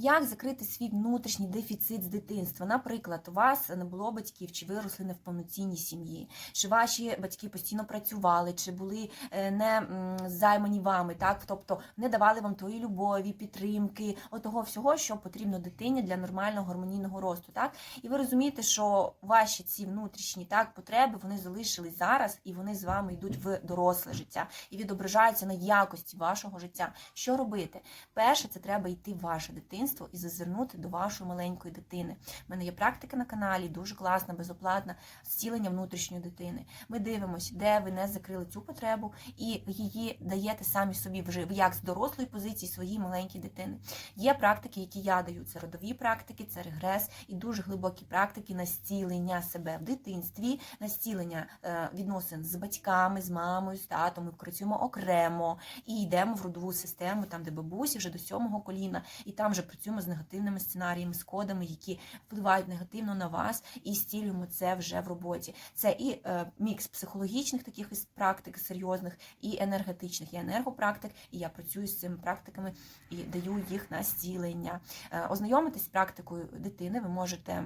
Як закрити свій внутрішній дефіцит з дитинства? Наприклад, у вас не було батьків, чи ви росли не в повноцінній сім'ї, чи ваші батьки постійно працювали, чи були е, не займані вами, так тобто не давали вам тої любові, підтримки, отого всього, що потрібно дитині для нормального гармонійного росту. Так і ви розумієте, що ваші ці внутрішні так потреби вони залишились зараз, і вони з вами йдуть в доросле життя і відображаються на якості вашого життя. Що робити? Перше, це треба йти в ваше дитинство і зазирнути до вашої маленької дитини. У мене є практика на каналі, дуже класна, безоплатна зцілення внутрішньої дитини. Ми дивимося, де ви не закрили цю потребу, і її даєте самі собі вже як з дорослої позиції своїй маленькій дитини. Є практики, які я даю. Це родові практики, це регрес і дуже глибокі практики на зцілення себе в дитинстві, на зцілення е, відносин з батьками, з мамою, з татом. Ми працюємо окремо і йдемо в родову систему, там де бабусі вже до сьомого коліна, і там вже працюємо з негативними сценаріями, з кодами, які впливають негативно на вас, і стілюємо це вже в роботі. Це і е, мікс психологічних таких практик серйозних, і енергетичних. і енергопрактик, і я працюю з цими практиками і даю їх на стілення. Е, Ознайомитись з практикою дитини ви можете.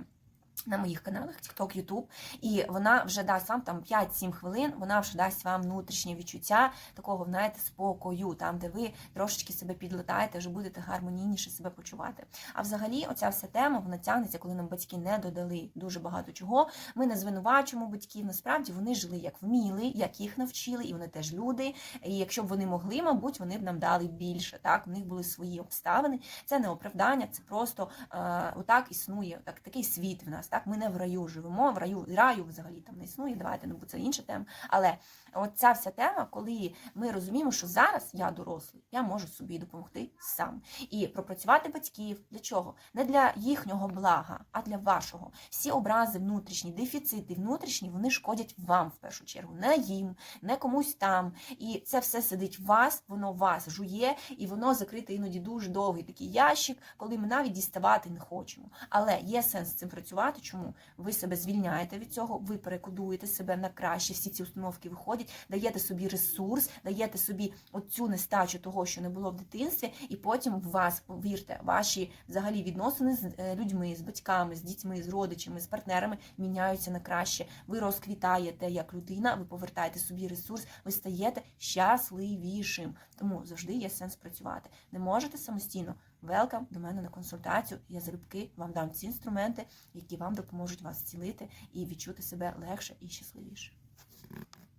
На моїх каналах TikTok, YouTube, і вона вже дасть вам там 5-7 хвилин, вона вже дасть вам внутрішнє відчуття такого, знаєте, спокою, там, де ви трошечки себе підлетаєте, вже будете гармонійніше себе почувати. А взагалі, оця вся тема вона тягнеться, коли нам батьки не додали дуже багато чого. Ми не звинувачуємо батьків. Насправді вони жили як вміли, як їх навчили, і вони теж люди. І якщо б вони могли, мабуть, вони б нам дали більше. Так, у них були свої обставини. Це не оправдання, це просто е, отак існує. Так, такий світ в нас. Так, ми не в раю живемо, в раю раю взагалі там не існує. Давайте буде це інша тема. Але от ця вся тема, коли ми розуміємо, що зараз я дорослий, я можу собі допомогти сам і пропрацювати батьків. Для чого? Не для їхнього блага, а для вашого. Всі образи внутрішні, дефіцити внутрішні, вони шкодять вам в першу чергу, не їм, не комусь там. І це все сидить в вас, воно вас жує, і воно закрите іноді дуже довгий такий ящик, коли ми навіть діставати не хочемо. Але є сенс з цим працювати. Чому ви себе звільняєте від цього? Ви перекодуєте себе на краще. Всі ці установки виходять, даєте собі ресурс, даєте собі оцю нестачу того, що не було в дитинстві, і потім в вас, повірте, ваші взагалі відносини з е, людьми, з батьками, з дітьми, з родичами, з партнерами міняються на краще. Ви розквітаєте як людина, ви повертаєте собі ресурс, ви стаєте щасливішим. Тому завжди є сенс працювати. Не можете самостійно. Велкам до мене на консультацію. Я залюбки вам дам ці інструменти, які вам допоможуть вас зцілити і відчути себе легше і щасливіше.